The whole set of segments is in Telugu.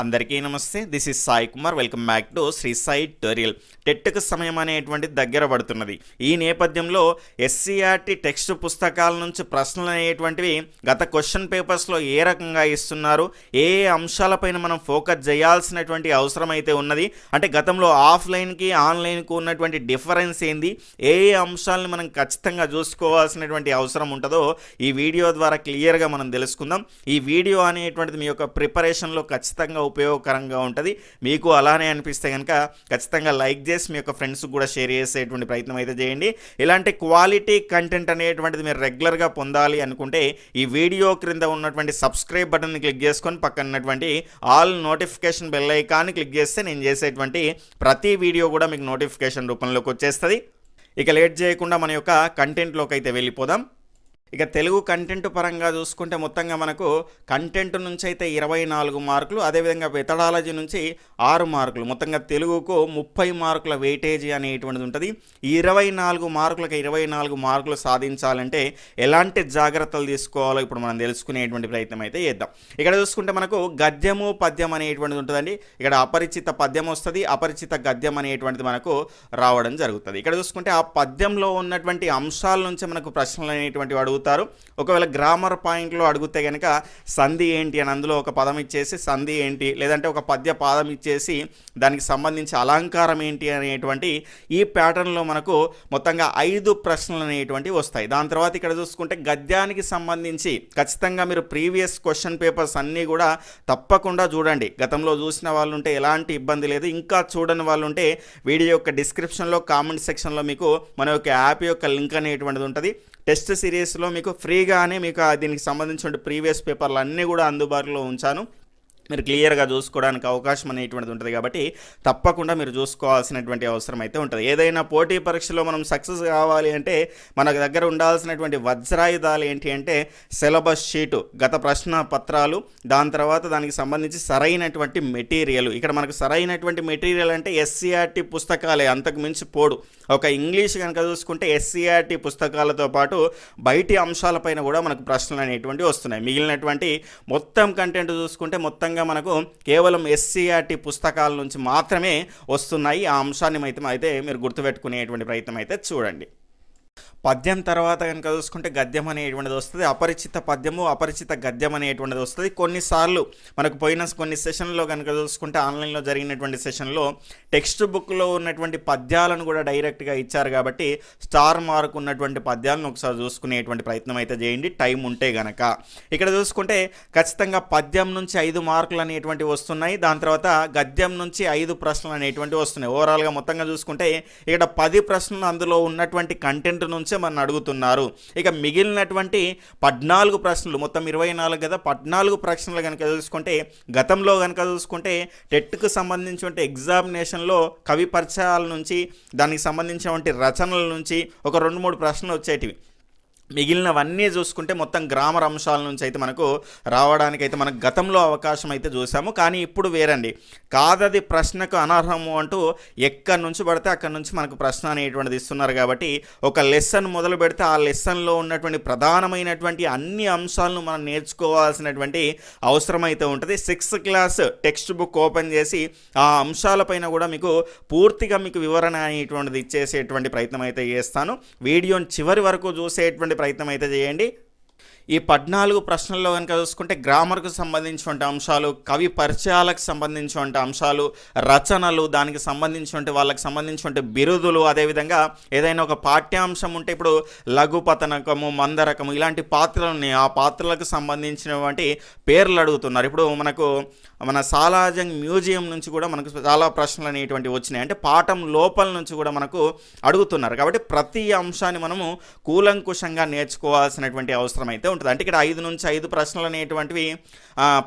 అందరికీ నమస్తే. This is Sai Kumar welcome back to Sri Sai టోరియల్ టెట్కు సమయం అనేటువంటి దగ్గర పడుతున్నది. ఈ నేపథ్యంలో ఎస్సీఆర్టీ టెక్స్ట్ పుస్తకాల నుంచి ప్రశ్నలు అనేటువంటివి గత క్వశ్చన్ పేపర్స్లో ఏ రకంగా ఇస్తున్నారు ఏ ఏ అంశాలపైన మనం ఫోకస్ చేయాల్సినటువంటి అవసరం అయితే ఉన్నది అంటే గతంలో ఆఫ్లైన్కి ఆన్లైన్కి ఉన్నటువంటి డిఫరెన్స్ ఏంది ఏ ఏ అంశాలను మనం ఖచ్చితంగా చూసుకోవాల్సినటువంటి అవసరం ఉంటుందో ఈ వీడియో ద్వారా క్లియర్గా మనం తెలుసుకుందాం. ఈ వీడియో అనేటువంటిది మీ యొక్క ప్రిపరేషన్లో ఖచ్చితంగా ఉపయోగకరంగా ఉంటుంది. మీకు అలానే అనిపిస్తే కనుక ఖచ్చితంగా లైక్ చేసి మీ యొక్క ఫ్రెండ్స్కి కూడా షేర్ చేసేటువంటి ప్రయత్నం అయితే చేయండి. ఇలాంటి క్వాలిటీ కంటెంట్ అనేటువంటిది మీరు రెగ్యులర్గా పొందాలి అనుకుంటే ఈ వీడియో క్రింద ఉన్నటువంటి సబ్స్క్రైబ్ బటన్ని క్లిక్ చేసుకొని పక్కన ఉన్నటువంటి ఆల్ నోటిఫికేషన్ బెల్ ఐకాన్ని క్లిక్ చేస్తే నేను చేసేటువంటి ప్రతి వీడియో కూడా మీకు నోటిఫికేషన్ రూపంలోకి వచ్చేస్తుంది. ఇక లేట్ చేయకుండా మన యొక్క కంటెంట్లోకి అయితే వెళ్ళిపోదాం. ఇక తెలుగు కంటెంట్ పరంగా చూసుకుంటే మొత్తంగా మనకు కంటెంట్ నుంచి అయితే ఇరవై నాలుగు మార్కులు అదేవిధంగా మెథడాలజీ నుంచి ఆరు మార్కులు. మొత్తంగా తెలుగుకు ముప్పై మార్కుల వెయిటేజీ అనేటువంటిది ఉంటుంది. ఈ ఇరవై నాలుగు మార్కులకు ఇరవై నాలుగు మార్కులు సాధించాలంటే ఎలాంటి జాగ్రత్తలు తీసుకోవాలో ఇప్పుడు మనం తెలుసుకునేటువంటి ప్రయత్నం అయితే చేద్దాం. ఇక్కడ చూసుకుంటే మనకు గద్యము పద్యం అనేటువంటిది ఉంటుందండి. ఇక్కడ అపరిచిత పద్యం వస్తుంది అపరిచిత గద్యం అనేటువంటిది మనకు రావడం జరుగుతుంది. ఇక్కడ చూసుకుంటే ఆ పద్యంలో ఉన్నటువంటి అంశాల నుంచి మనకు ప్రశ్నలు అనేటువంటివి అడుగుతారు. ఒకవేళ గ్రామర్ పాయింట్లో అడిగితే కనుక సంధి ఏంటి అని అందులో ఒక పదం ఇచ్చేసి సంధి ఏంటి లేదంటే ఒక పద్య పాదం ఇచ్చేసి దానికి సంబంధించి అలంకారం ఏంటి అనేటువంటి ఈ ప్యాటర్న్లో మనకు మొత్తంగా ఐదు ప్రశ్నలు అనేటువంటివి వస్తాయి. దాని తర్వాత ఇక్కడ చూసుకుంటే గద్యానికి సంబంధించి ఖచ్చితంగా మీరు ప్రీవియస్ క్వశ్చన్ పేపర్స్ అన్నీ కూడా తప్పకుండా చూడండి. గతంలో చూసిన వాళ్ళు ఉంటే ఎలాంటి ఇబ్బంది లేదు. ఇంకా చూడని వాళ్ళు ఉంటే వీడియో యొక్క డిస్క్రిప్షన్లో కామెంట్ సెక్షన్లో మీకు మన యొక్క యాప్ యొక్క లింక్ అనేటువంటిది ఉంటుంది. టెస్ట్ సిరీస్లో మీకు ఫ్రీగానే మీకు దీనికి సంబంధించిన ప్రీవియస్ పేపర్లు అన్నీ కూడా అందుబాటులో ఉంచాను. మీరు క్లియర్గా చూసుకోవడానికి అవకాశం అనేటువంటిది ఉంటుంది కాబట్టి తప్పకుండా మీరు చూసుకోవాల్సినటువంటి అవసరం అయితే ఉంటుంది. ఏదైనా పోటీ పరీక్షలో మనం సక్సెస్ కావాలి అంటే మన దగ్గర ఉండాల్సినటువంటి వజ్రాయుధాలు ఏంటి అంటే సిలబస్ షీటు గత ప్రశ్న పత్రాలు దాని తర్వాత దానికి సంబంధించి సరైనటువంటి మెటీరియల్. ఇక్కడ మనకు సరైనటువంటి మెటీరియల్ అంటే ఎస్సీఆర్టీ పుస్తకాలే అంతకు మించి పోడు. ఒక ఇంగ్లీష్ కనుక చూసుకుంటే ఎస్సీఆర్టీ పుస్తకాలతో పాటు బయటి అంశాలపైన కూడా మనకు ప్రశ్నలు అనేటువంటివి వస్తున్నాయి. మిగిలినటువంటి మొత్తం కంటెంట్ చూసుకుంటే మొత్తంగా మనకు కేవలం ఎస్సీఆర్టీ పుస్తకాల నుంచి మాత్రమే వస్తున్నాయి. ఆ అంశాన్ని అయితే అయితే మీరు గుర్తుపెట్టుకునేటువంటి ప్రయత్నం అయితే చూడండి. పద్యం తర్వాత కనుక చూసుకుంటే గద్యం అనేటువంటిది వస్తుంది. అపరిచిత పద్యము అపరిచిత గద్యం అనేటువంటిది వస్తుంది. కొన్నిసార్లు మనకు పోయిన కొన్ని సెషన్లో కనుక చూసుకుంటే ఆన్లైన్లో జరిగినటువంటి సెషన్లో టెక్స్ట్ బుక్లో ఉన్నటువంటి పద్యాలను కూడా డైరెక్ట్గా ఇచ్చారు కాబట్టి స్టార్ మార్క్ ఉన్నటువంటి పద్యాలను ఒకసారి చూసుకునేటువంటి ప్రయత్నం అయితే చేయండి. టైం ఉంటే గనక. ఇక్కడ చూసుకుంటే ఖచ్చితంగా పద్యం నుంచి ఐదు మార్కులు అనేటువంటివి వస్తున్నాయి. దాని తర్వాత గద్యం నుంచి ఐదు ప్రశ్నలు అనేటువంటివి వస్తున్నాయి. ఓవరాల్గా మొత్తంగా చూసుకుంటే ఇక్కడ పది ప్రశ్నలు అందులో ఉన్నటువంటి కంటెంట్ నుంచి ఉంచమని అడుగుతున్నారు. ఇక మిగిలినటువంటి పద్నాలుగు ప్రశ్నలు మొత్తం ఇరవై నాలుగు కదా పద్నాలుగు ప్రశ్నలు కనుక చూసుకుంటే గతంలో కనుక చూసుకుంటే టెట్కు సంబంధించినటువంటి ఎగ్జామినేషన్లో కవి పరిచయాల నుంచి దానికి సంబంధించినటువంటి రచనల నుంచి ఒక రెండు మూడు ప్రశ్నలు వచ్చేటివి. మిగిలినవన్నీ చూసుకుంటే మొత్తం గ్రామర్ అంశాల నుంచి అయితే మనకు రావడానికి అయితే మనకు గతంలో అవకాశం అయితే చూసాము. కానీ ఇప్పుడు వేరండి. కాదది ప్రశ్నకు అనర్హము అంటూ ఎక్కడి నుంచి పడితే అక్కడి నుంచి మనకు ప్రశ్న అనేటువంటిది ఇస్తున్నారు కాబట్టి ఒక లెసన్ మొదలు పెడితే ఆ లెసన్లో ఉన్నటువంటి ప్రధానమైనటువంటి అన్ని అంశాలను మనం నేర్చుకోవాల్సినటువంటి అవసరం అయితే ఉంటుంది. Sixth class text book open చేసి ఆ అంశాలపైన కూడా మీకు పూర్తిగా మీకు వివరణ అనేటువంటిది ఇచ్చేసేటువంటి ప్రయత్నం అయితే చేస్తాను. వీడియోని చివరి వరకు చూసేటువంటి ప్రయత్నం అయితే చేయండి. ఈ పద్నాలుగు ప్రశ్నల్లో కనుక చూసుకుంటే గ్రామర్కు సంబంధించినటువంటి అంశాలు కవి పరిచయాలకు సంబంధించినటువంటి అంశాలు రచనలు దానికి సంబంధించినటువంటి వాళ్ళకి సంబంధించినటువంటి బిరుదులు అదేవిధంగా ఏదైనా ఒక పాఠ్యాంశం ఉంటే ఇప్పుడు లఘుపతనకము మందరకము ఇలాంటి పాత్రలు ఉన్నాయి. ఆ పాత్రలకు సంబంధించినటువంటి పేర్లు అడుగుతున్నారు. ఇప్పుడు మనకు మన సాలాజంగ్ మ్యూజియం నుంచి కూడా మనకు చాలా ప్రశ్నలు అనేటువంటివి వచ్చినాయి. అంటే పాఠం లోపల నుంచి కూడా మనకు అడుగుతున్నారు. కాబట్టి ప్రతి అంశాన్ని మనము కూలంకుషంగా నేర్చుకోవాల్సినటువంటి అవసరం అయితే ఉంటుంది. అంటే ఇక్కడ ఐదు నుంచి ఐదు ప్రశ్నలు అనేటువంటివి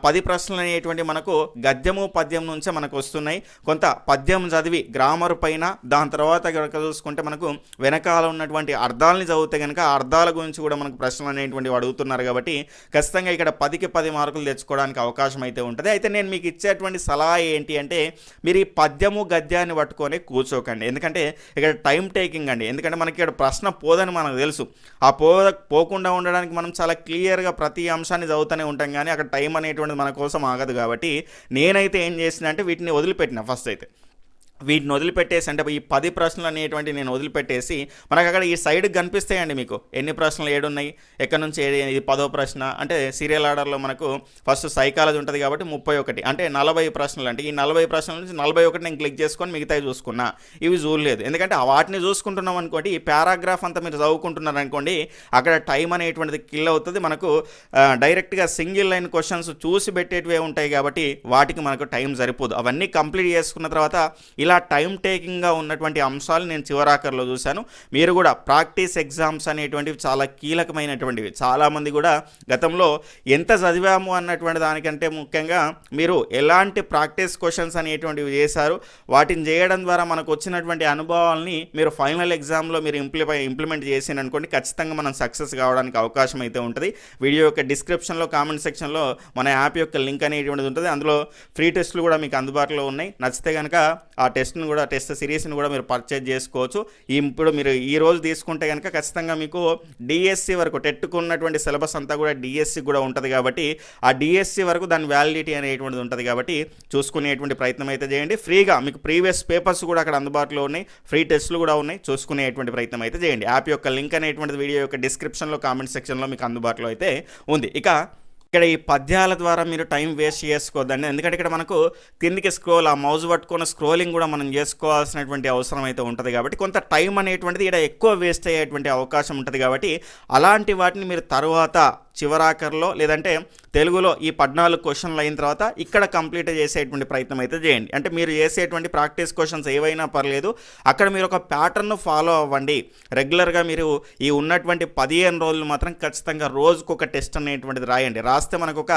పది ప్రశ్నలు అనేటువంటివి మనకు గద్యము పద్యం నుంచే మనకు వస్తున్నాయి. కొంత పద్యం చదివి గ్రామర్ పైన దాని తర్వాత కనుక చూసుకుంటే మనకు వెనకాల ఉన్నటువంటి అర్థాలని చదివితే కనుక అర్థాల గురించి కూడా మనకు ప్రశ్నలు అనేటువంటివి అడుగుతున్నారు కాబట్టి ఖచ్చితంగా ఇక్కడ పదికి పది మార్కులు తెచ్చుకోవడానికి అవకాశం అయితే ఉంటుంది. అయితే నేను మీకు ఇచ్చేటువంటి సలహా ఏంటి అంటే మీరు ఈ పద్యము గద్యాన్ని పట్టుకొని కూర్చోకండి. ఎందుకంటే ఇక్కడ టైం టేకింగ్ అండి. ఎందుకంటే మనకి ఇక్కడ ప్రశ్న పోదని మనకు తెలుసు. ఆ పో పోకుండా ఉండడానికి మనం చాలా క్లియర్గా ప్రతి అంశాన్ని చదువుతూనే ఉంటాం కానీ అక్కడ టైం అనేటువంటిది మన కోసం ఆగదు కాబట్టి నేనైతే ఏం చేసిన అంటే వీటిని వదిలిపెట్టిన ఫస్ట్ అయితే. వీటిని వదిలిపెట్టేసి అంటే ఈ పది ప్రశ్నలు అనేటువంటి నేను వదిలిపెట్టేసి మనకు అక్కడ ఈ సైడ్ కనిపిస్తాయండి మీకు. ఎన్ని ప్రశ్నలు ఏడున్నాయి ఎక్కడి నుంచి ఏది ఇది పదో ప్రశ్న అంటే సీరియల్ ఆర్డర్లో మనకు ఫస్ట్ సైకాలజీ ఉంటుంది కాబట్టి ముప్పై ఒకటి అంటే నలభై ప్రశ్నలు అంటే ఈ నలభై ప్రశ్నల నుంచి నలభై ఒకటి నేను క్లిక్ చేసుకొని మిగతాయి చూసుకున్నా. ఇవి చూడలేదు. ఎందుకంటే వాటిని చూసుకుంటున్నాం అనుకోండి ఈ పారాగ్రాఫ్ అంతా మీరు చదువుకుంటున్నారు అనుకోండి అక్కడ టైం అనేటువంటిది కిల్ అవుతుంది. మనకు డైరెక్ట్గా సింగిల్ లైన్ క్వశ్చన్స్ చూసి పెట్టేటివే ఉంటాయి కాబట్టి వాటికి మనకు టైం సరిపోదు. అవన్నీ కంప్లీట్ చేసుకున్న తర్వాత ఇలా టైం టేకింగ్గా ఉన్నటువంటి అంశాలు నేను చివరాఖరిలో చూశాను. మీరు కూడా ప్రాక్టీస్ ఎగ్జామ్స్ అనేటువంటివి చాలా కీలకమైనటువంటివి. చాలామంది కూడా గతంలో ఎంత చదివాము అన్నటువంటి దానికంటే ముఖ్యంగా మీరు ఎలాంటి ప్రాక్టీస్ క్వశ్చన్స్ అనేటువంటివి చేశారు వాటిని చేయడం ద్వారా మనకు వచ్చినటువంటి అనుభవాల్ని మీరు ఫైనల్ ఎగ్జామ్లో మీరు ఇంప్లిమై ఇంప్లిమెంట్ చేసిననుకోండి ఖచ్చితంగా మనం సక్సెస్ కావడానికి అవకాశం అయితే ఉంటుంది. వీడియో యొక్క డిస్క్రిప్షన్లో కామెంట్ సెక్షన్లో మన యాప్ యొక్క లింక్ అనేటువంటిది ఉంటుంది. అందులో ఫ్రీ టెస్ట్లు కూడా మీకు అందుబాటులో ఉన్నాయి. నచ్చితే కనుక ఆ టెస్ట్ టెస్ట్ని కూడా టెస్ట్ సిరీస్ని కూడా మీరు పర్చేజ్ చేసుకోవచ్చు. ఇప్పుడు మీరు ఈ రోజు తీసుకుంటే కనుక ఖచ్చితంగా మీకు డిఎస్సి వరకు టెట్టుకున్నటువంటి సిలబస్ అంతా కూడా డిఎస్సి కూడా ఉంటుంది కాబట్టి ఆ డిఎస్సి వరకు దాని వ్యాలిడిటీ అనేటువంటిది ఉంటుంది కాబట్టి చూసుకునేటువంటి ప్రయత్నం అయితే చేయండి. ఫ్రీగా మీకు ప్రీవియస్ పేపర్స్ కూడా అక్కడ అందుబాటులో ఉన్నాయి. ఫ్రీ టెస్ట్లు కూడా ఉన్నాయి. చూసుకునేటువంటి ప్రయత్నం అయితే చేయండి. యాప్ యొక్క లింక్ అనేటువంటిది వీడియో యొక్క డిస్క్రిప్షన్లో కామెంట్ సెక్షన్లో మీకు అందుబాటులో అయితే ఉంది. ఇక ఇక్కడ ఈ పద్యాల ద్వారా మీరు టైం వేస్ట్ చేసుకోవద్దండి. ఎందుకంటే ఇక్కడ మనకు కిందికి స్క్రోల్ ఆ మౌజ్ పట్టుకున్న స్క్రోలింగ్ కూడా మనం చేసుకోవాల్సినటువంటి అవసరం అయితే ఉంటుంది కాబట్టి కొంత టైం అనేటువంటిది ఇక్కడ ఎక్కువ వేస్ట్ అయ్యేటువంటి అవకాశం ఉంటుంది కాబట్టి అలాంటి వాటిని మీరు తర్వాత చివరాఖరిలో లేదంటే తెలుగులో ఈ పద్నాలుగు క్వశ్చన్లు అయిన తర్వాత ఇక్కడ కంప్లీట్ చేసేటువంటి ప్రయత్నం అయితే చేయండి. అంటే మీరు చేసేటువంటి ప్రాక్టీస్ క్వశ్చన్స్ ఏవైనా పర్లేదు అక్కడ మీరు ఒక ప్యాటర్న్ను ఫాలో అవ్వండి. రెగ్యులర్గా మీరు ఈ ఉన్నటువంటి పదిహేను రోజులు మాత్రం ఖచ్చితంగా రోజుకు ఒక టెస్ట్ అనేటువంటిది రాయండి. రాస్తే మనకు ఒక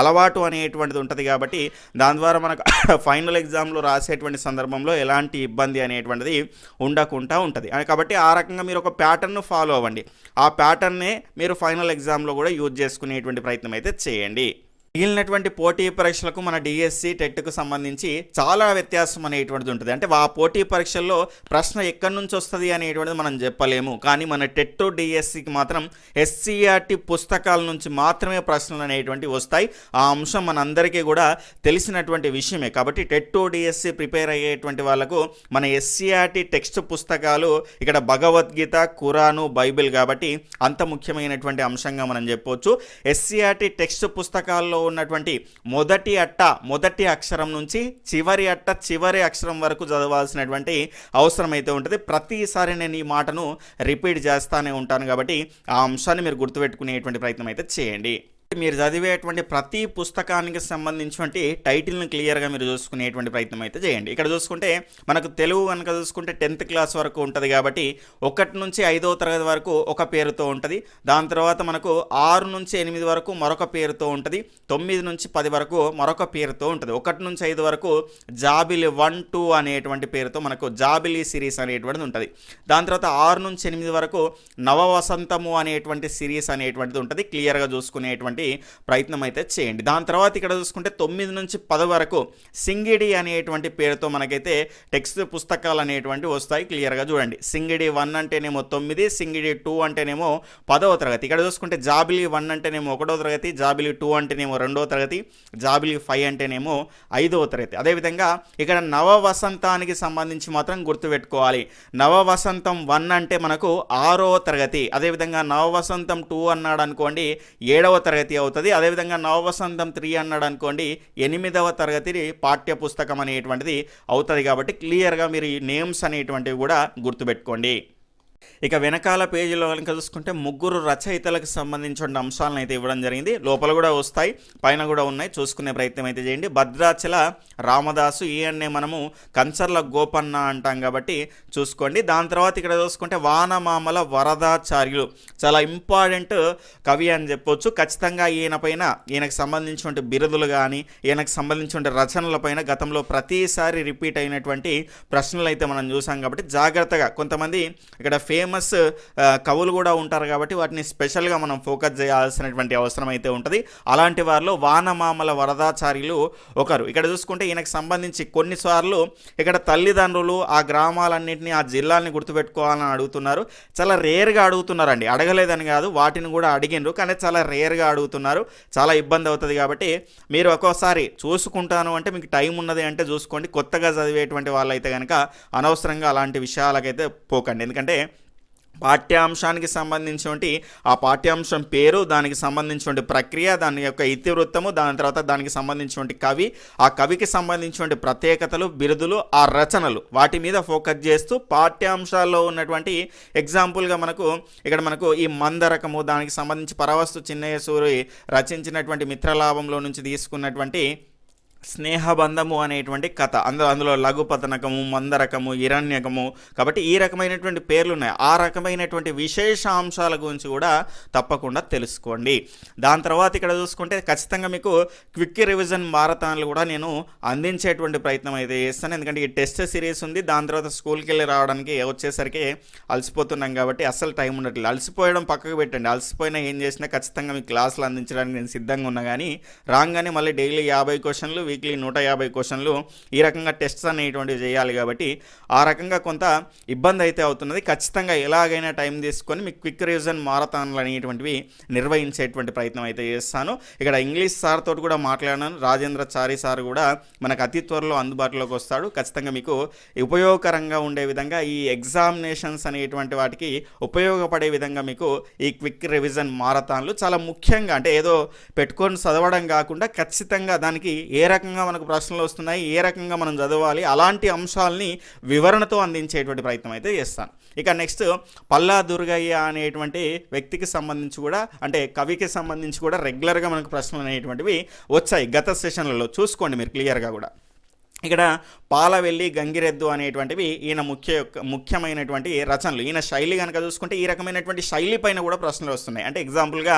అలవాటు అనేటువంటిది ఉంటుంది కాబట్టి దాని ద్వారా మనకు ఫైనల్ ఎగ్జామ్లో రాసేటువంటి సందర్భంలో ఎలాంటి ఇబ్బంది అనేటువంటిది ఉండకుండా ఉంటుంది. కాబట్టి ఆ రకంగా మీరు ఒక ప్యాటర్న్ను ఫాలో అవ్వండి. ఆ ప్యాటర్నే మీరు ఫైనల్ ఎగ్జామ్లో కూడా యూజ్ చేసుకునేటువంటి ప్రయత్నం అయితే చేయండి. మిగిలినటువంటి పోటీ పరీక్షలకు మన డిఎస్సి టెట్కు సంబంధించి చాలా వ్యత్యాసం అనేటువంటిది ఉంటుంది. అంటే ఆ పోటీ పరీక్షల్లో ప్రశ్న ఎక్కడి నుంచి వస్తుంది అనేటువంటిది మనం చెప్పలేము. కానీ మన టెట్ డిఎస్సికి మాత్రం ఎస్సీఆర్టీ పుస్తకాల నుంచి మాత్రమే ప్రశ్నలు అనేటువంటివి వస్తాయి. ఆ అంశం మనందరికీ కూడా తెలిసినటువంటి విషయమే. కాబట్టి టెట్ డిఎస్సి ప్రిపేర్ అయ్యేటువంటి వాళ్ళకు మన ఎస్సీఆర్టీ టెక్స్ట్ పుస్తకాలు ఇక్కడ భగవద్గీత ఖురాను బైబిల్ కాబట్టి అంత ముఖ్యమైనటువంటి అంశంగా మనం చెప్పవచ్చు ఎస్సీఆర్టీ టెక్స్ట్ పుస్తకాల్లో ఉన్నటువంటి మొదటి అట్ట మొదటి అక్షరం నుంచి చివరి అట్ట చివరి అక్షరం వరకు చదవాల్సినటువంటి అవసరం అయితే ఉంటుంది. ప్రతిసారి నేను ఈ మాటను రిపీట్ చేస్తానే ఉంటాను కాబట్టి ఆ అంశాన్ని మీరు గుర్తుపెట్టుకునేటువంటి ప్రయత్నం అయితే చేయండి. మీరు చదివేటువంటి ప్రతి పుస్తకానికి సంబంధించినటువంటి టైటిల్ని క్లియర్గా మీరు చూసుకునేటువంటి ప్రయత్నం అయితే చేయండి. ఇక్కడ చూసుకుంటే మనకు తెలుగు కనుక చూసుకుంటే టెన్త్ క్లాస్ వరకు ఉంటుంది కాబట్టి ఒకటి నుంచి ఐదవ తరగతి వరకు ఒక పేరుతో ఉంటుంది. దాని తర్వాత మనకు ఆరు నుంచి ఎనిమిది వరకు మరొక పేరుతో ఉంటుంది. తొమ్మిది నుంచి పది వరకు మరొక పేరుతో ఉంటుంది. ఒకటి నుంచి ఐదు వరకు జాబిలి వన్ టూ అనేటువంటి పేరుతో మనకు జాబిలి సిరీస్ అనేటువంటిది ఉంటుంది. దాని తర్వాత ఆరు నుంచి ఎనిమిది వరకు నవ వసంతము అనేటువంటి సిరీస్ అనేటువంటిది ఉంటుంది. క్లియర్గా చూసుకునేటువంటి ప్రయత్నం అయితే చేయండి. దాని తర్వాత ఇక్కడ చూసుకుంటే తొమ్మిది నుంచి పది వరకు సింగిడి అనేటువంటి పేరుతో మనకైతే టెక్స్ట్ పుస్తకాలు అనేటువంటి వస్తాయి. క్లియర్గా చూడండి. సింగిడి వన్ అంటేనేమో తొమ్మిది సింగిడి టూ అంటేనేమో పదవ తరగతి. ఇక్కడ చూసుకుంటే జాబిలి వన్ అంటేనేమో ఒకటో తరగతి జాబిలి టూ అంటేనేమో రెండవ తరగతి జాబిలి ఫైవ్ అంటేనేమో ఐదవ తరగతి. అదేవిధంగా ఇక్కడ నవ వసంతానికి సంబంధించి మాత్రం గుర్తుపెట్టుకోవాలి నవ వసంతం వన్ అంటే మనకు ఆరో తరగతి. అదేవిధంగా నవ వసంతం టూ అన్నాడు అనుకోండి ఏడవ తరగతి అవుతుంది. అదేవిధంగా నవవసంతం త్రీ అన్నాడు అనుకోండి ఎనిమిదవ తరగతి పాఠ్య పుస్తకం అనేటువంటిది అవుతుంది కాబట్టి క్లియర్గా మీరు ఈ నేమ్స్ అనేటువంటివి కూడా గుర్తుపెట్టుకోండి. ఇక వెనకాల పేజీలో కనుక చూసుకుంటే ముగ్గురు రచయితలకు సంబంధించిన అంశాలను అయితే ఇవ్వడం జరిగింది. లోపల కూడా వస్తాయి పైన కూడా ఉన్నాయి. చూసుకునే ప్రయత్నం అయితే చేయండి. భద్రాచల రామదాసు ఈయన్నే మనము కంచర్ల గోపన్న అంటాం కాబట్టి చూసుకోండి. దాని తర్వాత ఇక్కడ చూసుకుంటే వానమామల వరదాచార్యులు. చాలా ఇంపార్టెంట్ కవి అని చెప్పొచ్చు. ఖచ్చితంగా ఈయన పైన ఈయనకు సంబంధించిన బిరుదులు కానీ ఈయనకు సంబంధించిన రచనల పైన గతంలో ప్రతిసారి రిపీట్ అయినటువంటి ప్రశ్నలు అయితే మనం చూసాం కాబట్టి జాగ్రత్తగా కొంతమంది ఇక్కడ ఫేమస్ కవులు కూడా ఉంటారు కాబట్టి వాటిని స్పెషల్గా మనం ఫోకస్ చేయాల్సినటువంటి అవసరం అయితే ఉంటుంది. అలాంటి వారిలో వానమామల వరదాచార్యులు ఒకరు. ఇక్కడ చూసుకుంటే ఈయనకు సంబంధించి కొన్నిసార్లు ఇక్కడ తల్లిదండ్రులు ఆ గ్రామాలన్నింటినీ ఆ జిల్లాల్ని గుర్తుపెట్టుకోవాలని అడుగుతున్నారు. చాలా రేర్గా అడుగుతున్నారండి. అడగలేదని కాదు వాటిని కూడా అడిగినరు కానీ చాలా రేర్గా అడుగుతున్నారు. చాలా ఇబ్బంది అవుతుంది కాబట్టి మీరు ఒక్కోసారి చూసుకుంటాను అంటే మీకు టైం ఉన్నది అంటే చూసుకోండి. కొత్తగా చదివేటువంటి వాళ్ళైతే కనుక అనవసరంగా అలాంటి విషయాలకైతే పోకండి. ఎందుకంటే పాఠ్యాంశానికి సంబంధించినటువంటి ఆ పాఠ్యాంశం పేరు దానికి సంబంధించినటువంటి ప్రక్రియ దాని యొక్క ఇతివృత్తము దాని తర్వాత దానికి సంబంధించినటువంటి కవి ఆ కవికి సంబంధించినటువంటి ప్రత్యేకతలు బిరుదులు ఆ రచనలు వాటి మీద ఫోకస్ చేస్తూ పాఠ్యాంశాల్లో ఉన్నటువంటి ఎగ్జాంపుల్గా మనకు ఇక్కడ మనకు ఈ మందరకము దానికి సంబంధించి పరవస్తు చిన్నయ్య సూరి రచించినటువంటి మిత్రలాభంలో నుంచి తీసుకున్నటువంటి స్నేహబంధము అనేటువంటి కథ. అందులో అందులో లఘుపతనకము మందరకము ఇరణ్యకము కాబట్టి ఈ రకమైనటువంటి పేర్లు ఉన్నాయి ఆ రకమైనటువంటి విశేషాంశాల గురించి కూడా తప్పకుండా తెలుసుకోండి. దాని తర్వాత ఇక్కడ చూసుకుంటే ఖచ్చితంగా మీకు క్విక్ రివిజన్ మారథాన్లు కూడా నేను అందించేటువంటి ప్రయత్నం అయితే చేస్తాను. ఎందుకంటే ఈ టెస్ట్ సిరీస్ ఉంది. దాని తర్వాత స్కూల్కి వెళ్ళి రావడానికి వచ్చేసరికి అలసిపోతున్నాం కాబట్టి అసలు టైం ఉండట్లేదు. అలసిపోయడం పక్కకు పెట్టండి. అలసిపోయినా ఏం చేసినా ఖచ్చితంగా మీకు క్లాసులు అందించడానికి నేను సిద్ధంగా ఉన్నా కానీ రాగానే మళ్ళీ డైలీ యాభై క్వశ్చన్లు వీక్లీ నూట యాభై క్వశ్చన్లు ఈ రకంగా టెస్ట్స్ అనేటువంటివి చేయాలి కాబట్టి ఆ రకంగా కొంత ఇబ్బంది అయితే అవుతున్నది. ఖచ్చితంగా ఎలాగైనా టైం తీసుకొని మీకు క్విక్ రివిజన్ మారథాన్లు అనేటువంటివి నిర్వహించేటువంటి ప్రయత్నం అయితే చేస్తాను. ఇక్కడ ఇంగ్లీష్ సార్ తోటి కూడా మాట్లాడాను రాజేంద్ర చారి సార్ కూడా మనకు అతి త్వరలో అందుబాటులోకి వస్తాడు. ఖచ్చితంగా మీకు ఉపయోగకరంగా ఉండే విధంగా ఈ ఎగ్జామినేషన్స్ అనేటువంటి వాటికి ఉపయోగపడే విధంగా మీకు ఈ క్విక్ రివిజన్ మారథాన్లు చాలా ముఖ్యంగా అంటే ఏదో పెట్టుకొని చదవడం కాకుండా ఖచ్చితంగా దానికి ఏ రకంగా మనకు ప్రశ్నలు వస్తున్నాయి ఏ రకంగా మనం చదవాలి అలాంటి అంశాలని వివరణతో అందించేటువంటి ప్రయత్నం అయితే చేస్తాను. ఇక నెక్స్ట్ పల్లా దుర్గయ్య అనేటువంటి వ్యక్తికి సంబంధించి కూడా అంటే కవికి సంబంధించి కూడా రెగ్యులర్గా మనకు ప్రశ్నలు అనేటువంటివి వచ్చాయి గత సెషన్లలో. చూసుకోండి మీరు క్లియర్గా కూడా. ఇక్కడ పాలవెల్లి గంగిరెద్దు అనేటువంటివి ఈయన ముఖ్య ముఖ్యమైనటువంటి రచనలు. ఈయన శైలి కనుక చూసుకుంటే ఈ రకమైనటువంటి శైలి పైన కూడా ప్రశ్నలు వస్తున్నాయి. అంటే ఎగ్జాంపుల్గా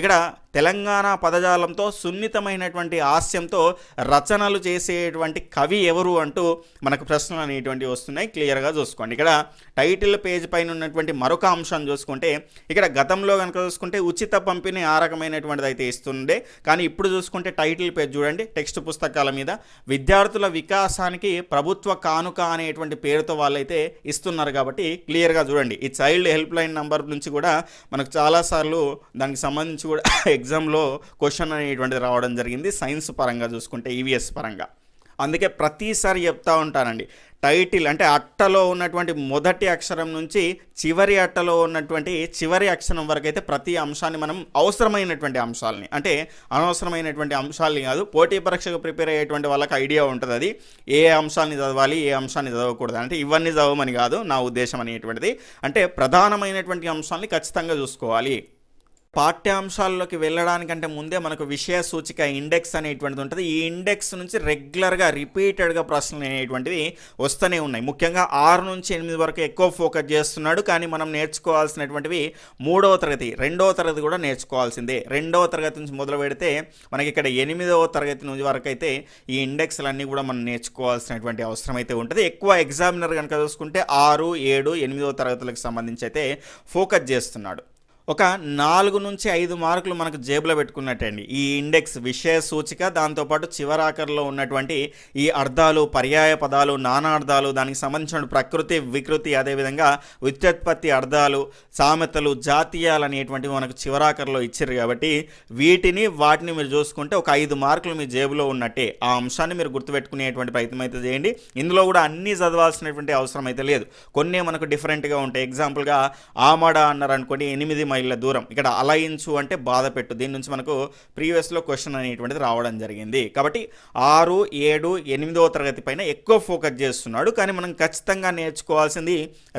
ఇక్కడ తెలంగాణ పదజాలంతో సున్నితమైనటువంటి హాస్యంతో రచనలు చేసేటువంటి కవి ఎవరు అంటూ మనకు ప్రశ్నలు అనేటువంటివి వస్తున్నాయి. క్లియర్గా చూసుకోండి. ఇక్కడ టైటిల్ పేజ్ పైన ఉన్నటువంటి మరొక అంశం చూసుకుంటే ఇక్కడ గతంలో కనుక చూసుకుంటే ఉచిత పంపిణీ ఆ రకమైనటువంటిది అయితే ఇస్తుండే. కానీ ఇప్పుడు చూసుకుంటే టైటిల్ పేజ్ చూడండి. టెక్స్ట్ పుస్తకాల మీద విద్యార్థుల వికాసానికి ప్రభుత్వ కానుక అనేటువంటి పేరుతో వాళ్ళైతే ఇస్తున్నారు కాబట్టి క్లియర్గా చూడండి. ఈ చైల్డ్ హెల్ప్ లైన్ నంబర్ నుంచి కూడా మనకు చాలాసార్లు దానికి సంబంధించి కూడా ఎగ్జామ్లో క్వశ్చన్ అనేటువంటిది రావడం జరిగింది. సైన్స్ పరంగా చూసుకుంటే ఈవీఎస్ పరంగా. అందుకే ప్రతిసారి చెప్తా ఉంటానండి. టైటిల్ అంటే అట్టలో ఉన్నటువంటి మొదటి అక్షరం నుంచి చివరి అట్టలో ఉన్నటువంటి చివరి అక్షరం వరకు అయితే ప్రతి అంశాన్ని మనం అవసరమైనటువంటి అంశాలని అంటే అనవసరమైనటువంటి అంశాలని కాదు పోటీ పరీక్షకు ప్రిపేర్ అయ్యేటువంటి వాళ్ళకి ఐడియా ఉంటుంది అది. ఏ అంశాన్ని చదవాలి ఏ అంశాన్ని చదవకూడదు అంటే ఇవన్నీ చదవమని కాదు నా ఉద్దేశం అనేటువంటిది. అంటే ప్రధానమైనటువంటి అంశాలని ఖచ్చితంగా చూసుకోవాలి. పాఠ్యాంశాల్లోకి వెళ్ళడానికంటే ముందే మనకు విషయ సూచిక ఇండెక్స్ అనేటువంటిది ఉంటుంది. ఈ ఇండెక్స్ నుంచి రెగ్యులర్గా రిపీటెడ్గా ప్రశ్నలు అనేటువంటివి వస్తూనే ఉన్నాయి. ముఖ్యంగా ఆరు నుంచి ఎనిమిది వరకు ఎక్కువ ఫోకస్ చేస్తున్నాడు. కానీ మనం నేర్చుకోవాల్సినటువంటివి మూడవ తరగతి రెండవ తరగతి కూడా నేర్చుకోవాల్సిందే. రెండవ తరగతి నుంచి మొదలు పెడితే మనకి ఇక్కడ ఎనిమిదవ తరగతి నుంచి వరకు అయితే ఈ ఇండెక్స్లన్నీ కూడా మనం నేర్చుకోవాల్సినటువంటి అవసరం అయితే ఉంటుంది. ఎక్కువ ఎగ్జామినర్ కనుక చూసుకుంటే ఆరు ఏడు ఎనిమిదవ తరగతులకు సంబంధించి అయితే ఫోకస్ చేస్తున్నాడు. ఒక నాలుగు నుంచి ఐదు మార్కులు మనకు జేబులో పెట్టుకున్నట్టండి. ఈ ఇండెక్స్ విషయ సూచిక దాంతోపాటు చివరాకర్లో ఉన్నటువంటి ఈ అర్థాలు పర్యాయ పదాలు నానార్థాలు దానికి సంబంధించిన ప్రకృతి వికృతి అదేవిధంగా విత్యుత్పత్తి అర్థాలు సామెతలు జాతీయాలు అనేటువంటివి మనకు చివరాకర్లో ఇచ్చారు కాబట్టి వీటిని వాటిని మీరు చూసుకుంటే ఒక ఐదు మార్కులు మీ జేబులో ఉన్నట్టే. ఆ అంశాన్ని మీరు గుర్తుపెట్టుకునేటువంటి ప్రయత్నం అయితే చేయండి. ఇందులో కూడా అన్నీ చదవాల్సినటువంటి అవసరం అయితే లేదు. కొన్ని మనకు డిఫరెంట్గా ఉంటాయి. ఎగ్జాంపుల్గా ఆమడ అన్నారు అనుకోండి ఎనిమిది మైళ్ళ దూరం. ఇక్కడ అలయించు అంటే బాధ పెట్టు. దీని నుంచి మనకు ప్రీవియస్లో క్వశ్చన్ అనేటువంటిది రావడం జరిగింది. కాబట్టి ఆరు ఏడు ఎనిమిదవ తరగతి పైన ఎక్కువ ఫోకస్ చేస్తున్నాడు. కానీ మనం ఖచ్చితంగా నేర్చుకోవాల్సింది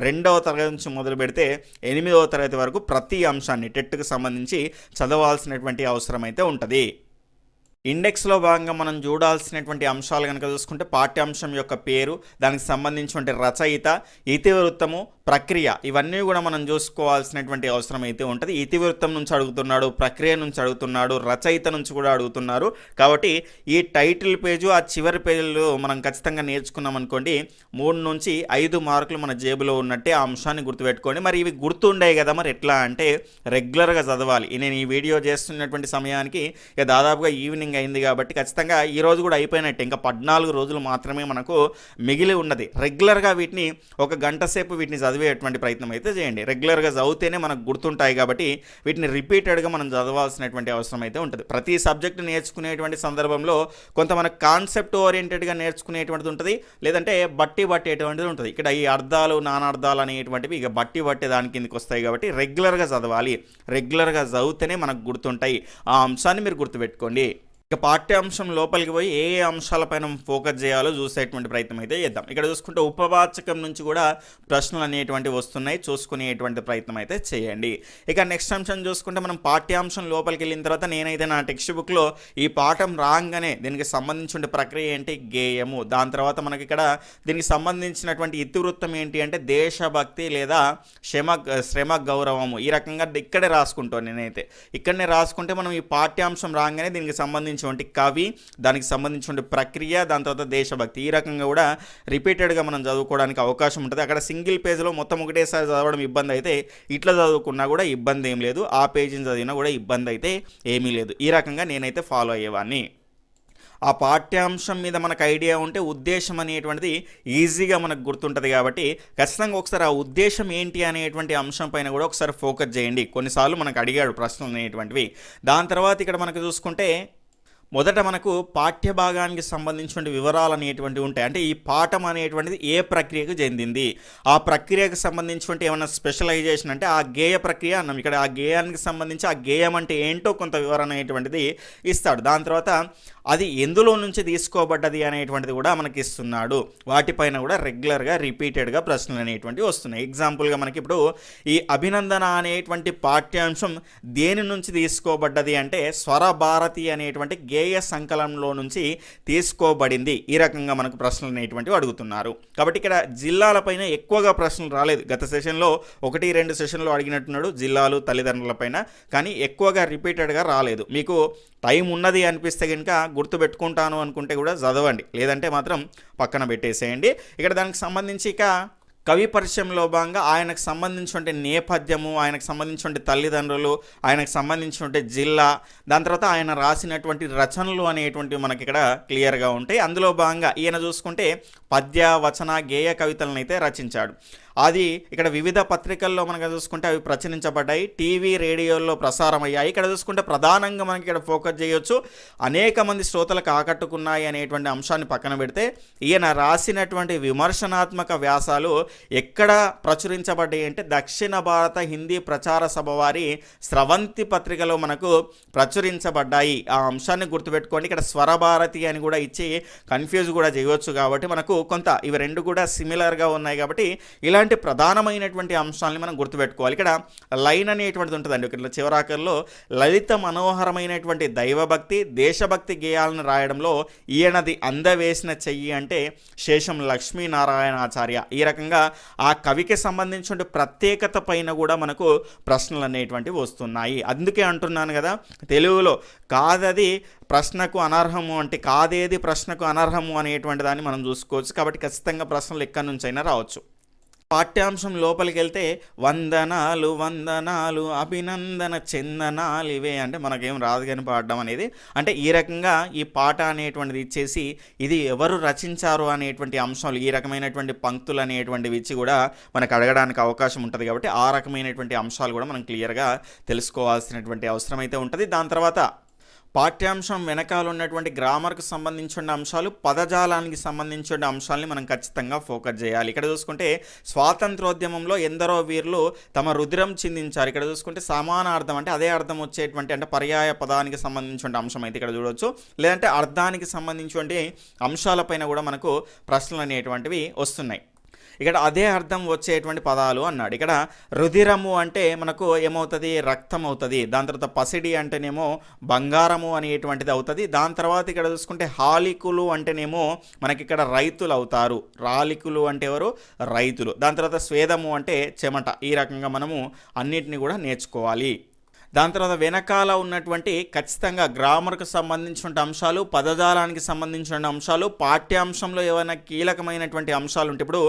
రెండవ తరగతి నుంచి మొదలు పెడితే ఎనిమిదవ తరగతి వరకు ప్రతి అంశాన్ని టెట్కి సంబంధించి చదవాల్సినటువంటి అవసరం అయితే ఉంటుంది. ఇండెక్స్లో భాగంగా మనం చూడాల్సినటువంటి అంశాలు కనుక చూసుకుంటే పాఠ్యాంశం యొక్క పేరు దానికి సంబంధించినటువంటి రచయిత ఇతివృత్తము ప్రక్రియ. ఇవన్నీ కూడా మనం చూసుకోవాల్సినటువంటి అవసరం అయితే ఉంటుంది. ఇతివృత్తం నుంచి అడుగుతున్నాడు ప్రక్రియ నుంచి అడుగుతున్నాడు రచయిత నుంచి కూడా అడుగుతున్నారు. కాబట్టి ఈ టైటిల్ పేజు ఆ చివరి పేజీలు మనం ఖచ్చితంగా నేర్చుకున్నాం అనుకోండి మూడు నుంచి ఐదు మార్కులు మన జేబులో ఉన్నట్టే ఆ అంశాన్ని గుర్తుపెట్టుకోండి. మరి ఇవి గుర్తుండే కదా మరి ఎట్లా అంటే రెగ్యులర్గా చదవాలి. నేను ఈ వీడియో చేస్తున్నటువంటి సమయానికి ఇక దాదాపుగా ఈవినింగ్ అయింది కాబట్టి ఖచ్చితంగా ఈ రోజు కూడా అయిపోయినట్టే. ఇంకా పద్నాలుగు రోజులు మాత్రమే మనకు మిగిలి ఉన్నది. రెగ్యులర్గా వీటిని ఒక గంట సేపు వీటిని చదివేటువంటి ప్రయత్నం అయితే చేయండి. రెగ్యులర్గా చదివితేనే మనకు గుర్తుంటాయి కాబట్టి వీటిని రిపీటెడ్గా మనం చదవాల్సినటువంటి అవసరం అయితే ఉంటుంది. ప్రతి సబ్జెక్టు నేర్చుకునేటువంటి సందర్భంలో కొంత మన కాన్సెప్ట్ ఓరియంటెడ్గా నేర్చుకునేటువంటిది ఉంటుంది. లేదంటే బట్టి పట్టేటువంటిది ఉంటుంది. ఇక్కడ ఈ అర్థాలు నానార్థాలు అనేటువంటివి ఇక బట్టి పట్టే దాని కిందకి వస్తాయి కాబట్టి రెగ్యులర్గా చదవాలి. రెగ్యులర్గా చదివితేనే మనకు గుర్తుంటాయి. ఆ అంశాన్ని మీరు గుర్తుపెట్టుకోండి. ఇక పాఠ్యాంశం లోపలికి పోయి ఏ ఏ అంశాలపైన ఫోకస్ చేయాలో చూసేటువంటి ప్రయత్నం అయితే చేద్దాం. ఇక్కడ చూసుకుంటే ఉపవాచకం నుంచి కూడా ప్రశ్నలు అనేటువంటివి వస్తున్నాయి. చూసుకునేటువంటి ప్రయత్నం అయితే చేయండి. ఇక నెక్స్ట్ అంశం చూసుకుంటే మనం పాఠ్యాంశం లోపలికి వెళ్ళిన తర్వాత నేనైతే నా టెక్స్ట్ బుక్లో ఈ పాఠం రాగానే దీనికి సంబంధించిన ప్రక్రియ ఏంటి? గేయము. దాని తర్వాత మనకి ఇక్కడ దీనికి సంబంధించినటువంటి ఇతివృత్తం ఏంటి అంటే దేశభక్తి లేదా శ్రమ శ్రమ గౌరవము. ఈ రకంగా ఇక్కడే రాసుకుంటాను నేనైతే. ఇక్కడనే రాసుకుంటే మనం ఈ పాఠ్యాంశం రాగానే దీనికి సంబంధించినటువంటి కవి దానికి సంబంధించిన ప్రక్రియ దాని తర్వాత దేశభక్తి. ఈ రకంగా కూడా రిపీటెడ్గా మనం చదువుకోవడానికి అవకాశం ఉంటుంది. అక్కడ సింగిల్ పేజ్లో మొత్తం ఒకటేసారి చదవడం ఇబ్బంది అయితే ఇట్లా చదువుకున్నా కూడా ఇబ్బంది ఏం లేదు. ఆ పేజీని చదివినా కూడా ఇబ్బంది అయితే ఏమీ లేదు. ఈ రకంగా నేనైతే ఫాలో అయ్యేవాడిని ఆ పాఠ్యాంశం మీద మనకు ఐడియా ఉంటే ఉద్దేశం అనేటువంటిది ఈజీగా మనకు గుర్తుంటుంది కాబట్టి ఖచ్చితంగా ఒకసారి ఆ ఉద్దేశం ఏంటి అనేటువంటి అంశం పైన కూడా ఒకసారి ఫోకస్ చేయండి. కొన్నిసార్లు మనకు అడిగాడు ప్రశ్నలు అనేటువంటివి. దాని తర్వాత ఇక్కడ మనకు చూసుకుంటే మొదట మనకు పాఠ్య భాగానికి సంబంధించిన వివరాలు అనేటువంటివి ఉంటాయి. అంటే ఈ పాఠం అనేటువంటిది ఏ ప్రక్రియకు చెందింది? ఆ ప్రక్రియకు సంబంధించినటువంటి ఏమైనా స్పెషలైజేషన్ అంటే ఆ గేయ ప్రక్రియ అన్నాం. ఇక్కడ ఆ గేయానికి సంబంధించి ఆ గేయం అంటే ఏంటో కొంత వివరణ అనేటువంటిది ఇస్తాడు. దాని తర్వాత అది ఎందులో నుంచి తీసుకోబడ్డది అనేటువంటిది కూడా మనకి ఇస్తున్నాడు. వాటిపైన కూడా రెగ్యులర్గా రిపీటెడ్గా ప్రశ్నలు అనేటువంటివి వస్తున్నాయి. ఎగ్జాంపుల్గా మనకి ఇప్పుడు ఈ అభినందన అనేటువంటి పాఠ్యాంశం దేని నుంచి తీసుకోబడ్డది అంటే స్వర భారతి అనేటువంటి గేయ సంకలనంలో నుంచి తీసుకోబడింది. ఈ రకంగా మనకు ప్రశ్నలు అనేటువంటివి అడుగుతున్నారు. కాబట్టి ఇక్కడ జిల్లాలపైన ఎక్కువగా ప్రశ్నలు రాలేదు. గత సెషన్లో ఒకటి రెండు సెషన్లో అడిగినట్టున్నాడు జిల్లాలు తల్లిదండ్రులపైన కానీ ఎక్కువగా రిపీటెడ్గా రాలేదు. మీకు టైం ఉన్నది అనిపిస్తే కనుక గుర్తుపెట్టుకుంటాను అనుకుంటే కూడా చదవండి. లేదంటే మాత్రం పక్కన పెట్టేసేయండి. ఇక్కడ దానికి సంబంధించి ఇక కవి పరిచయంలో భాగంగా ఆయనకు సంబంధించినటువంటి నేపథ్యము ఆయనకు సంబంధించినటువంటి తల్లిదండ్రులు ఆయనకు సంబంధించినటువంటి జిల్లా దాని తర్వాత ఆయన రాసినటువంటి రచనలు అనేటువంటివి మనకి ఇక్కడ క్లియర్గా ఉంటాయి. అందులో భాగంగా ఈయన చూసుకుంటే పద్య వచన గేయ కవితలను అయితే రచించాడు. అది ఇక్కడ వివిధ పత్రికల్లో మనకు చూసుకుంటే అవి ప్రచురించబడ్డాయి. టీవీ రేడియోల్లో ప్రసారం అయ్యాయి ఇక్కడ చూసుకుంటే ప్రధానంగా మనకి ఇక్కడ ఫోకస్ చేయొచ్చు. అనేక మంది శ్రోతలకు ఆకట్టుకున్నాయి అనేటువంటి అంశాన్ని పక్కన పెడితే ఈయన రాసినటువంటి విమర్శనాత్మక వ్యాసాలు ఎక్కడ ప్రచురించబడ్డాయి అంటే దక్షిణ భారత హిందీ ప్రచార సభ వారి స్రవంతి పత్రికలో మనకు ప్రచురించబడ్డాయి. ఆ అంశాన్ని గుర్తుపెట్టుకోండి. ఇక్కడ స్వరభారతి అని కూడా ఇచ్చి కన్ఫ్యూజ్ కూడా చేయవచ్చు కాబట్టి మనకు కొంత ఇవి రెండు కూడా సిమిలర్గా ఉన్నాయి కాబట్టి ఇలాంటి ప్రధానమైనటువంటి అంశాలని మనం గుర్తుపెట్టుకోవాలి. ఇక్కడ లైన్ అనేటువంటిది ఉంటుందండి. ఇక్కడ చివరాకర్లో లలిత మనోహరమైనటువంటి దైవభక్తి దేశభక్తి గేయాలను రాయడంలో ఈయనది అందవేసిన చెయ్యి అంటే శేషం లక్ష్మీనారాయణాచార్య. ఈ రకంగా ఆ కవికి సంబంధించిన ప్రత్యేకత పైన కూడా మనకు ప్రశ్నలు అనేటువంటివి వస్తున్నాయి. అందుకే అంటున్నాను కదా తెలుగులో కాదది ప్రశ్నకు అనర్హము అంటే కాదేది ప్రశ్నకు అనర్హము అనేటువంటి దాన్ని మనం చూసుకోవచ్చు. కాబట్టి ఖచ్చితంగా ప్రశ్నలు ఎక్కడి నుంచైనా రావచ్చు. పాఠ్యాంశం లోపలికి వెళ్తే వందనాలు వందనాలు అభినందన చందనాలు ఇవే. అంటే మనకేం రాదు కానీ పాడడం అనేది. అంటే ఈ రకంగా ఈ పాట అనేటువంటిది ఇచ్చేసి ఇది ఎవరు రచించారు అనేటువంటి అంశాలు ఈ రకమైనటువంటి పంక్తులు అనేటువంటివి ఇచ్చి కూడా మనకు అడగడానికి అవకాశం ఉంటుంది కాబట్టి ఆ రకమైనటువంటి అంశాలు కూడా మనం క్లియర్గా తెలుసుకోవాల్సినటువంటి అవసరం అయితే ఉంటుంది. దాని తర్వాత పాఠ్యాంశం వెనకాల ఉన్నటువంటి గ్రామర్కి సంబంధించిన అంశాలు పదజాలానికి సంబంధించిన అంశాలని మనం ఖచ్చితంగా ఫోకస్ చేయాలి. ఇక్కడ చూసుకుంటే స్వాతంత్రోద్యమంలో ఎందరో వీరులు తమ రుధిరం చిందించారు. ఇక్కడ చూసుకుంటే సమాన అర్థం అంటే అదే అర్థం వచ్చేటువంటి అంటే పర్యాయ పదానికి సంబంధించిన అంశం అయితే ఇక్కడ చూడవచ్చు లేదంటే అర్థానికి సంబంధించిన అంశాలపైన కూడా మనకు ప్రశ్నలు అనేటువంటివి వస్తున్నాయి. ఇక్కడ అదే అర్థం వచ్చేటువంటి పదాలు అన్నాడు. ఇక్కడ రుధిరము అంటే మనకు ఏమవుతుంది? రక్తం అవుతుంది దాని తర్వాత పసిడి అంటేనేమో బంగారము అనేటువంటిది అవుతుంది. దాని తర్వాత ఇక్కడ చూసుకుంటే హాలికులు అంటేనేమో మనకి ఇక్కడ రైతులు అవుతారు. రాలికులు అంటే ఎవరు? రైతులు. దాని తర్వాత స్వేదము అంటే చెమట. ఈ రకంగా మనము అన్నిటిని కూడా నేర్చుకోవాలి. దాని తర్వాత వెనకాల ఉన్నటువంటి ఖచ్చితంగా గ్రామర్కు సంబంధించిన అంశాలు పదజాలానికి సంబంధించిన అంశాలు పాఠ్యాంశంలో ఏమైనా కీలకమైనటువంటి అంశాలు ఉంటే ఇప్పుడు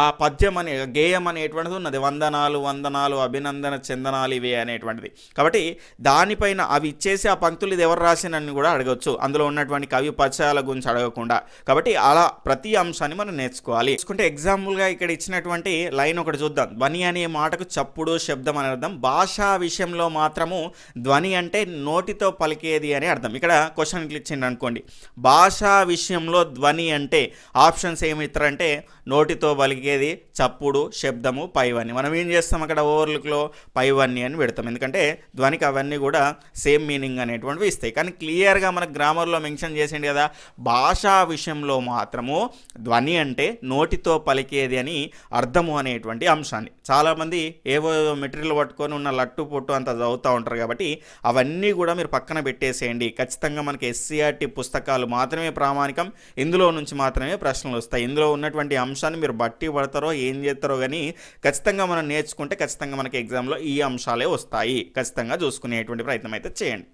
ఆ పద్యం అనే గేయం అనేటువంటిది ఉన్నది. వందనాలు వందనాలు అభినందన చందనాలు ఇవే అనేటువంటిది. కాబట్టి దానిపైన అవి ఇచ్చేసి ఆ పంక్తులు ఇది ఎవరు రాసినని కూడా అడగవచ్చు అందులో ఉన్నటువంటి కవి పరిచయాల గురించి అడగకుండా. కాబట్టి అలా ప్రతి అంశాన్ని మనం నేర్చుకోవాలి. చూసుకుంటే ఎగ్జాంపుల్గా ఇక్కడ ఇచ్చినటువంటి లైన్ ఒకటి చూద్దాం. ధ్వని అనే మాటకు చప్పుడు శబ్దం అని అర్థం. భాషా విషయంలో మాత్రం మాత్రము ధ్వని అంటే నోటితో పలికేది అని అర్థం. ఇక్కడ క్వశ్చన్ ఇచ్చిండు అనుకోండి. భాషా విషయంలో ధ్వని అంటే ఆప్షన్స్ ఏమి ఇస్తారంటే నోటితో పలికేది చప్పుడు శబ్దము పైవన్ని. మనం ఏం చేస్తాం అక్కడ? ఓవర్లుక్లో పైవన్ని అని పెడతాం. ఎందుకంటే ధ్వనికి అవన్నీ కూడా సేమ్ మీనింగ్ అనేటువంటివి ఇస్తాయి. కానీ క్లియర్గా మన గ్రామర్లో మెన్షన్ చేసిండు కదా భాషా విషయంలో మాత్రము ధ్వని అంటే నోటితో పలికేది అని అర్థము అనేటువంటి అంశాన్ని. చాలామంది ఏవో మెటీరియల్ పట్టుకొని ఉన్న లట్టు పొట్టు అంత చదువుతూ ఉంటారు కాబట్టి అవన్నీ కూడా మీరు పక్కన పెట్టేసేయండి. ఖచ్చితంగా మనకి ఎస్సీఆర్టీ పుస్తకాలు మాత్రమే ప్రామాణికం. ఇందులో నుంచి మాత్రమే ప్రశ్నలు వస్తాయి. ఇందులో ఉన్నటువంటి అంశాన్ని మీరు బట్టి పడతారో ఏం చేస్తారో కానీ ఖచ్చితంగా మనం నేర్చుకుంటే ఖచ్చితంగా మనకి ఎగ్జామ్లో ఈ అంశాలే వస్తాయి. ఖచ్చితంగా చూసుకునేటువంటి ప్రయత్నం అయితే చేయండి.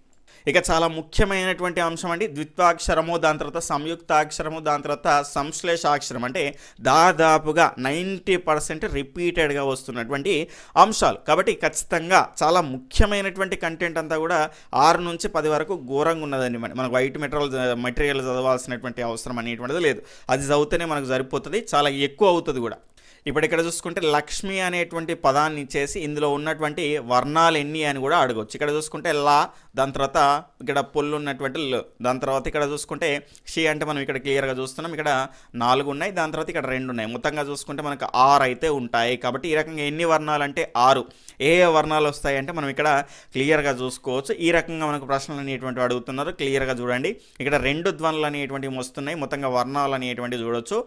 ఇక చాలా ముఖ్యమైనటువంటి అంశం అండి. ద్విత్వాక్షరము దాని తర్వాత సంయుక్తాక్షరము దాని తర్వాత సంశ్లేషాక్షరం. అంటే దాదాపుగా నైంటీ పర్సెంట్ రిపీటెడ్గా వస్తున్నటువంటి అంశాలు. కాబట్టి ఖచ్చితంగా చాలా ముఖ్యమైనటువంటి కంటెంట్ అంతా కూడా ఆరు నుంచి పది వరకు ఘోరంగా ఉన్నదండి మనకు వైట్ మెటీరియల్ మెటీరియల్ చదవాల్సినటువంటి అవసరం అనేటువంటిది లేదు. అది చదివితేనే మనకు సరిపోతుంది. చాలా ఎక్కువ అవుతుంది కూడా. ఇప్పుడు ఇక్కడ చూసుకుంటే లక్ష్మి అనేటువంటి పదాన్ని ఇచ్చేసి ఇందులో ఉన్నటువంటి వర్ణాలు ఎన్ని అని కూడా అడగవచ్చు ఇక్కడ చూసుకుంటే లా దాని తర్వాత ఇక్కడ పొల్లు ఉన్నటువంటి ల్ దాని తర్వాత ఇక్కడ చూసుకుంటే షీ అంటే మనం ఇక్కడ క్లియర్గా చూస్తున్నాం. ఇక్కడ నాలుగు ఉన్నాయి దాని తర్వాత ఇక్కడ రెండు ఉన్నాయి. మొత్తంగా చూసుకుంటే మనకు ఆరు అయితే ఉంటాయి. కాబట్టి ఈ రకంగా ఎన్ని వర్ణాలు అంటే ఆరు. ఏ ఏ వర్ణాలు వస్తాయి అంటే మనం ఇక్కడ క్లియర్గా చూసుకోవచ్చు. ఈ రకంగా మనకు ప్రశ్నలు అనేటువంటివి అడుగుతున్నారు. క్లియర్గా చూడండి. ఇక్కడ రెండు ధ్వనులు అనేటువంటివి వస్తున్నాయి. మొత్తంగా వర్ణాలు అనేటువంటివి చూడొచ్చు.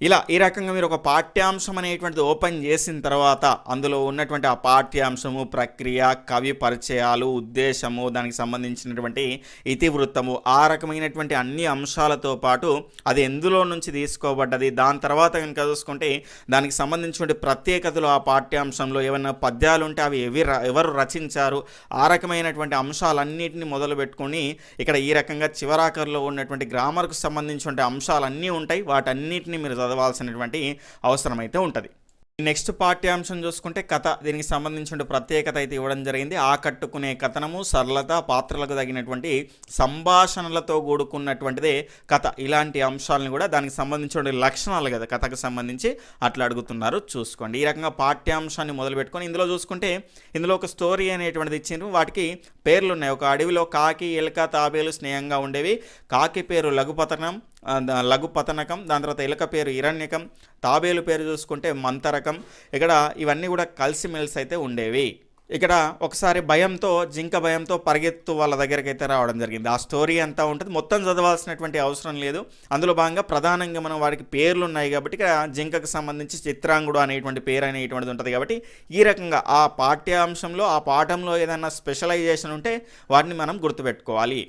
ఇలా ఈ రకంగా మీరు ఒక పాఠ్యాంశం అనేటువంటిది ఓపెన్ చేసిన తర్వాత అందులో ఉన్నటువంటి ఆ పాఠ్యాంశము ప్రక్రియ కవి పరిచయాలు ఉద్దేశము దానికి సంబంధించినటువంటి ఇతివృత్తము ఆ రకమైనటువంటి అన్ని అంశాలతో పాటు అది ఎందులో నుంచి తీసుకోబడ్డది దాని తర్వాత కనుక చూసుకుంటే దానికి సంబంధించినటువంటి ప్రత్యేకతలు ఆ పాఠ్యాంశంలో ఏమైనా పద్యాలు ఉంటే అవి ఎవి ర- ఎవరు రచించారు ఆ రకమైనటువంటి అంశాలన్నిటిని మొదలు పెట్టుకొని ఇక్కడ ఈ రకంగా చివరాఖరులో ఉన్నటువంటి గ్రామర్కు సంబంధించినటువంటి అంశాలన్నీ ఉంటాయి వాటన్నిటిని మీరు చదవాల్సినటువంటి అవసరం అయితే ఉంటుంది నెక్స్ట్ పాఠ్యాంశం చూసుకుంటే కథ. దీనికి సంబంధించిన ప్రత్యేకత అయితే ఇవ్వడం జరిగింది. ఆకట్టుకునే కథనము సరళత పాత్రలకు తగినటువంటి సంభాషణలతో కూడుకున్నటువంటిదే కథ. ఇలాంటి అంశాలను కూడా దానికి సంబంధించిన లక్షణాలు కదా కథకు సంబంధించి అట్లా అడుగుతున్నారు. చూసుకోండి. ఈ రకంగా పాఠ్యాంశాన్ని మొదలుపెట్టుకొని ఇందులో చూసుకుంటే ఇందులో ఒక స్టోరీ అనేటువంటిది ఇచ్చిండ్రు. వాటికి పేర్లు ఉన్నాయి ఒక అడవిలో కాకి ఎలుక తాబేలు స్నేహంగా ఉండేవి. కాకి పేరు లఘుపతనం. లఘు పతనకం దాని తర్వాత ఇలక పేరు ఇరణ్యకం తాబేలు పేరు చూసుకుంటే మంతరకం. ఇక్కడ ఇవన్నీ కూడా కలిసిమెలిసి అయితే ఉండేవి. ఇక్కడ ఒకసారి భయంతో జింక భయంతో పరిగెత్తు వాళ్ళ దగ్గరికి అయితే రావడం జరిగింది. ఆ స్టోరీ అంతా ఉంటుంది. మొత్తం చదవాల్సినటువంటి అవసరం లేదు. అందులో భాగంగా ప్రధానంగా మనం వాడికి పేర్లు ఉన్నాయి కాబట్టి ఇక్కడ జింకకు సంబంధించి చిత్రాంగుడు అనేటువంటి పేరు అనేటువంటిది ఉంటుంది కాబట్టి ఈ రకంగా ఆ పాఠ్యాంశంలో ఆ పాఠంలో ఏదైనా స్పెషలైజేషన్ ఉంటే వాటిని మనం గుర్తుపెట్టుకోవాలి.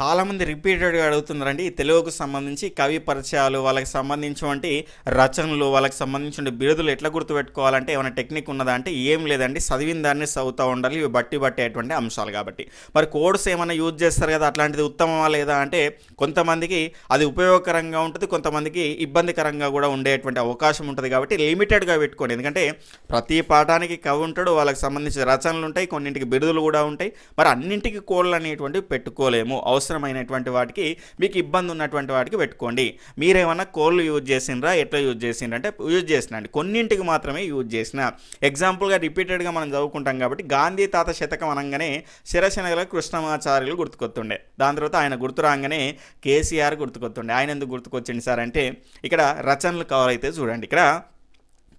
చాలామంది రిపీటెడ్గా అడుగుతున్నారండి తెలుగుకు సంబంధించి కవి పరిచయాలు వాళ్ళకి సంబంధించినటువంటి రచనలు వాళ్ళకి సంబంధించిన బిరుదులు ఎట్లా గుర్తుపెట్టుకోవాలంటే ఏమైనా టెక్నిక్ ఉన్నదా అంటే ఏం లేదండి. చదివిన దాన్ని చదువుతూ ఉండాలి ఇవి బట్టి పట్టేటువంటి అంశాలు కాబట్టి. మరి కోడ్స్ ఏమైనా యూజ్ చేస్తారు కదా అట్లాంటిది ఉత్తమమా లేదా అంటే కొంతమందికి అది ఉపయోగకరంగా ఉంటుంది కొంతమందికి ఇబ్బందికరంగా కూడా ఉండేటువంటి అవకాశం ఉంటుంది కాబట్టి లిమిటెడ్గా పెట్టుకోండి. ఎందుకంటే ప్రతి పాఠానికి కవి ఉంటాడు వాళ్ళకి సంబంధించిన రచనలు ఉంటాయి కొన్నింటికి బిరుదులు కూడా ఉంటాయి. మరి అన్నింటికి కోళ్ళు అనేటువంటివి పెట్టుకోలేము. అవసరం అవసరమైనటువంటి వాటికి మీకు ఇబ్బంది ఉన్నటువంటి వాటికి పెట్టుకోండి. మీరేమన్నా కోళ్ళు యూజ్ చేసిండ్రా? ఎట్లా యూజ్ చేసిండ్రా? అంటే యూజ్ చేసినండి కొన్నింటికి మాత్రమే యూజ్ చేసిన. ఎగ్జాంపుల్గా రిపీటెడ్గా మనం చదువుకుంటాం కాబట్టి గాంధీ తాత శతకం అనగానే శిరశనగల కృష్ణమాచార్యులు గుర్తుకొస్తుండే. దాని తర్వాత ఆయన గుర్తు రాగానే కేసీఆర్ గుర్తుకొస్తుండే. ఆయన ఎందుకు గుర్తుకొచ్చింది సార్ అంటే ఇక్కడ రచనలు కవర్ అయితే చూడండి. ఇక్కడ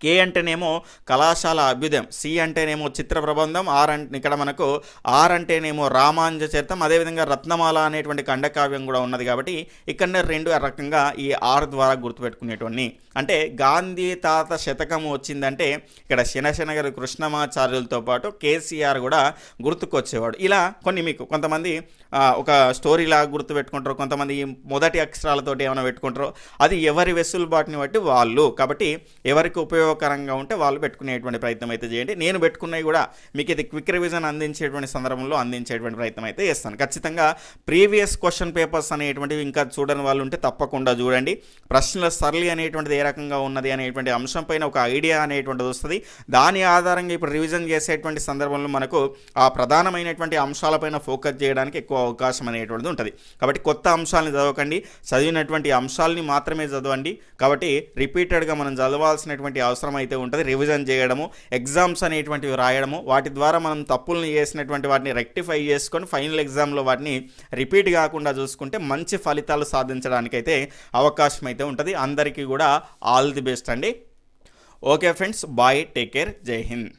కే అంటేనేమో కళాశాల అభ్యుదయం సి అంటేనేమో చిత్ర ప్రబంధం ఆర్ అంటే ఇక్కడ మనకు ఆర్ అంటేనేమో రామాంజ చరితం అదేవిధంగా రత్నమాల అనేటువంటి ఖండకావ్యం కూడా ఉన్నది కాబట్టి ఇక్కడ రెండు రకంగా ఈ ఆర్ ద్వారా గుర్తుపెట్టుకునేటువంటి అంటే గాంధీ తాత శతకం వచ్చిందంటే ఇక్కడ శనశనగరి కృష్ణమాచార్యులతో పాటు కేసీఆర్ కూడా గుర్తుకొచ్చేవాడు. ఇలా కొన్ని మీకు కొంతమంది ఒక స్టోరీలాగా గుర్తుపెట్టుకుంటారు కొంతమంది మొదటి అక్షరాలతోటి ఏమైనా పెట్టుకుంటారో అది ఎవరి వెసులుబాటుని బట్టి వాళ్ళు. కాబట్టి ఎవరికి ఉపయోగకరంగా ఉంటే వాళ్ళు పెట్టుకునేటువంటి ప్రయత్నం అయితే చేయండి. నేను పెట్టుకున్నవి కూడా మీకు ఇది క్విక్ రివిజన్ అందించేటువంటి సందర్భంలో అందించేటువంటి ప్రయత్నం అయితే చేస్తాను. ఖచ్చితంగా ప్రీవియస్ క్వశ్చన్ పేపర్స్ అనేటువంటివి ఇంకా చూడని వాళ్ళు ఉంటే తప్పకుండా చూడండి. ప్రశ్నల సరళి అనేటువంటిది ఏ రకంగా ఉన్నది అనేటువంటి అంశం పైన ఒక ఐడియా అనేటువంటిది వస్తుంది. దాని ఆధారంగా ఇప్పుడు రివిజన్ చేసేటువంటి సందర్భంలో మనకు ఆ ప్రధానమైనటువంటి అంశాలపైన ఫోకస్ చేయడానికి ఎక్కువ అవకాశం అనేటువంటిది ఉంటుంది. కాబట్టి కొత్త అంశాలను చదవకండి. చదివినటువంటి అంశాలని మాత్రమే చదవండి. కాబట్టి రిపీటెడ్గా మనం చదవాల్సినటువంటి అవసరం అయితే ఉంటుంది. రివిజన్ చేయడము ఎగ్జామ్స్ అనేటువంటివి రాయడము వాటి ద్వారా మనం తప్పులను చేసినటువంటి వాటిని రెక్టిఫై చేసుకొని ఫైనల్ ఎగ్జామ్లో వాటిని రిపీట్ కాకుండా చూసుకుంటే మంచి ఫలితాలు సాధించడానికైతే అవకాశం అయితే ఉంటుంది. అందరికీ కూడా ఆల్ ది బెస్ట్ అండి. Okay friends bye take care Jai Hind.